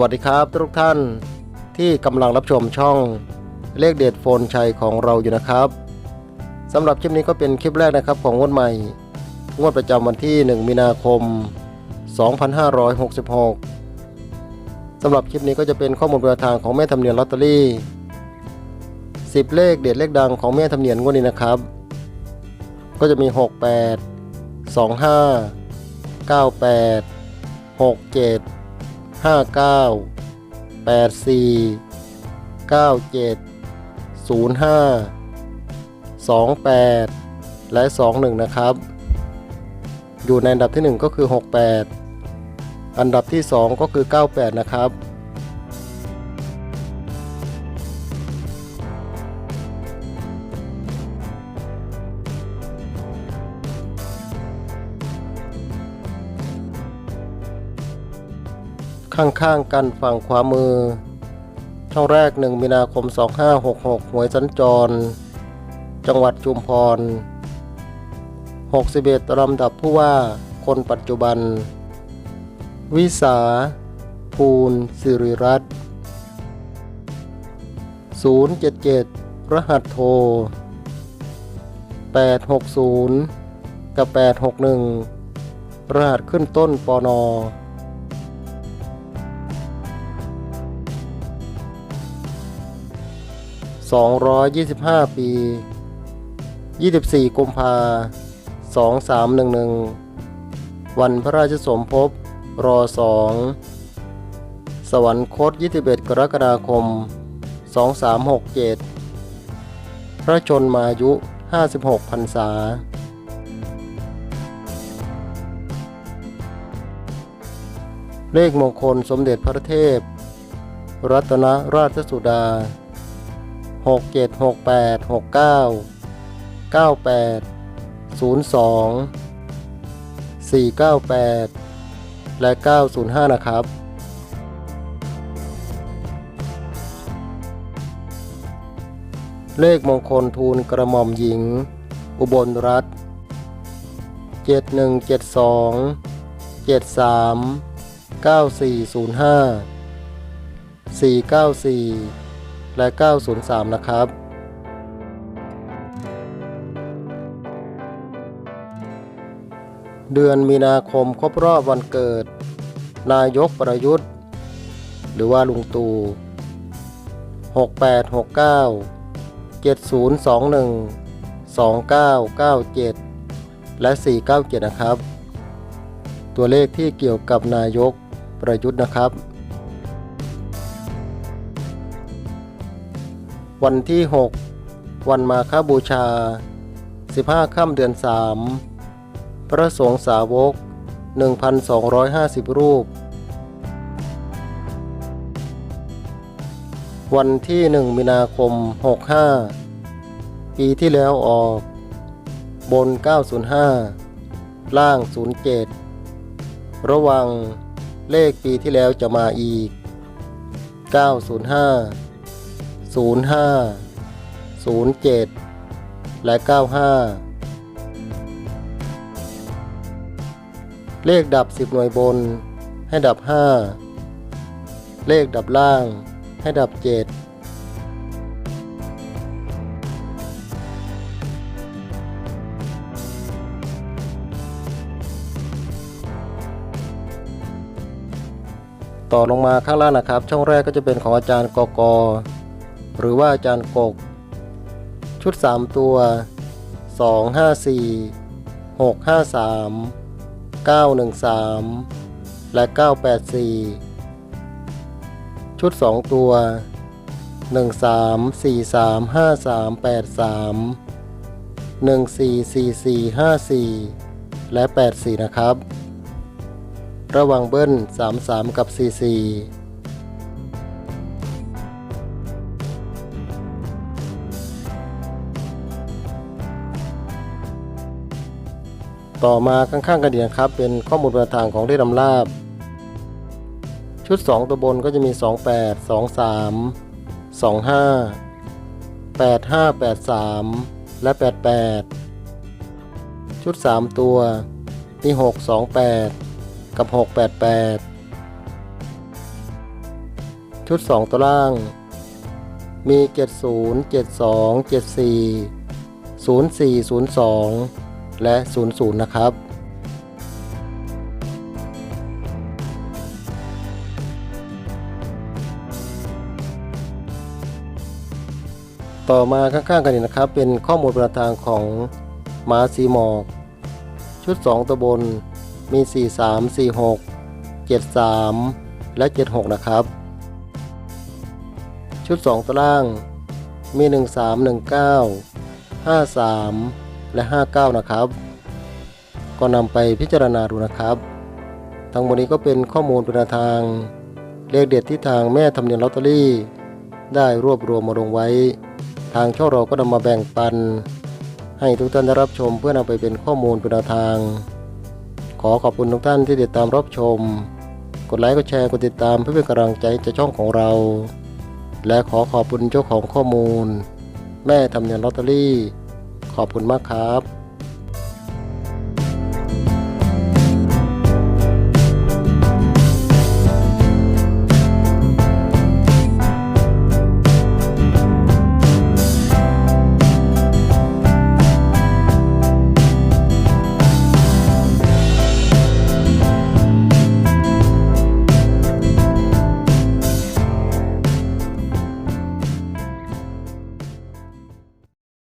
วัสดีครับทุกท่านที่กำลังรับชมช่องเลขเด็ดโฟนชัยของเราอยู่นะครับสำหรับคลิปนี้ก็เป็นคลิปแรกนะครับของงวดใหม่ งวดประจำวันที่ 1 มีนาคม 2566สำหรับคลิปนี้ก็จะเป็นข้อมูลประทางของแม่ทำเนียนลอตเตอรี่ 10 เลขเด็ดเลขดังของแม่ทำเนียนงวดนี้นะครับ ก็จะมี 68 25 98 67 ห้าเก้าแปดสี่เก้าเจ็ดศูนย์ห้าสองแปดและสองหนึ่งนะครับ อยู่ในอันดับที่หนึ่งก็คือหกแปดอันดับที่สองก็คือเก้าแปดนะครับ ข้างๆกันฝั่งขวามือ ช่องแรก 1 มีนาคม 2566 หวยสัญจร จังหวัดชุมพร 61ลำดับผู้ว่าคนปัจจุบัน วิสา ภูลสิริรัตน์077 รหัสโทร 860 กับ 861 รหัสขึ้นต้นปอนอ 225 ปี 24 กุมภา2311 วันพระราชสมภพรอ2สวรรคต 21 กรกฎาคม 2367 พระชนมายุ 56พรรษาเลขมงคลสมเด็จพระเทพ รัตนราชสุดา 676869 9802 498 และ 905 นะครับ เลขมงคลทูลกระหม่อมหญิง อุบลรัตน์7172 73 9405 494 และ 903 นะครับ เดือนมีนาคมครบรอบวันเกิด นายกประยุทธ์ หรือว่าลุงตู่ 6869 7021 2997 และ 497 นะครับ ตัวเลขที่เกี่ยวกับนายกประยุทธ์นะครับ วันที่ 6 วันมาฆบูชา 15 ค่ำเดือน 3 พระสงฆ์สาวก 1,250 รูป วันที่ 1 มีนาคม 65 ปีที่แล้วออก บน 905 ล่าง 07 ระวังเลขปีที่แล้วจะมาอีก 905 05 07 และ 95 เลขดับ 10 หน่วยบน ให้ดับ 5 เลขดับล่าง ให้ดับ 7ต่อลงมาข้างล่างนะครับ ช่องแรกก็จะเป็นของอาจารย์กก หรือว่าอาจารย์กก ชุด 3 ตัว 2 5 4 6 5 3 9 1 3 และ 984 ชุด 2 ตัว 1 3 4 3 5 3 8 3 1 4 4 4 5 4 และ 84 นะครับ ระวังเบิ้ล 33 กับ 44 ต่อมาข้างๆกันดีนะครับ เป็นข้อมูลประทางของเลขนำลาบ ชุด 2 ตัวบนก็จะมี 28 23 25 85 83 และ 88 ชุด 3 ตัวมี 6 28 กับ 688 ชุด 2 ตัวล่าง มี 70 72 74 0402 และ 00 นะครับ ต่อมาข้างๆกันนี่นะครับ เป็นข้อมูลประทางของหมาสีหมอก ชุด 2 ตัวบนมี 43 46 73 และ 76 นะครับ ชุด 2 ตัวล่างมี 13 19 53 และ 59 นะครับ ก็นำไปพิจารณาดูนะครับ ทั้งหมดนี้ก็เป็นข้อมูลเป็นทาง เลขเด็ดที่ทางแม่ทำเนียนลอตเตอรี่ ได้รวบรวมมาลงไว้ ทางช่องเราก็นำมาแบ่งปัน ให้ทุกท่านได้รับชมเพื่อนำไปเป็นข้อมูลเป็นทาง ขอขอบคุณทุกท่านที่ติดตามรับชม กดไลค์กดแชร์กดติดตามเพื่อเป็นกำลังใจให้ช่องของเรา และขอขอบคุณเจ้าของข้อมูล แม่ทำเนียนลอตเตอรี่ ขอบคุณมากครับ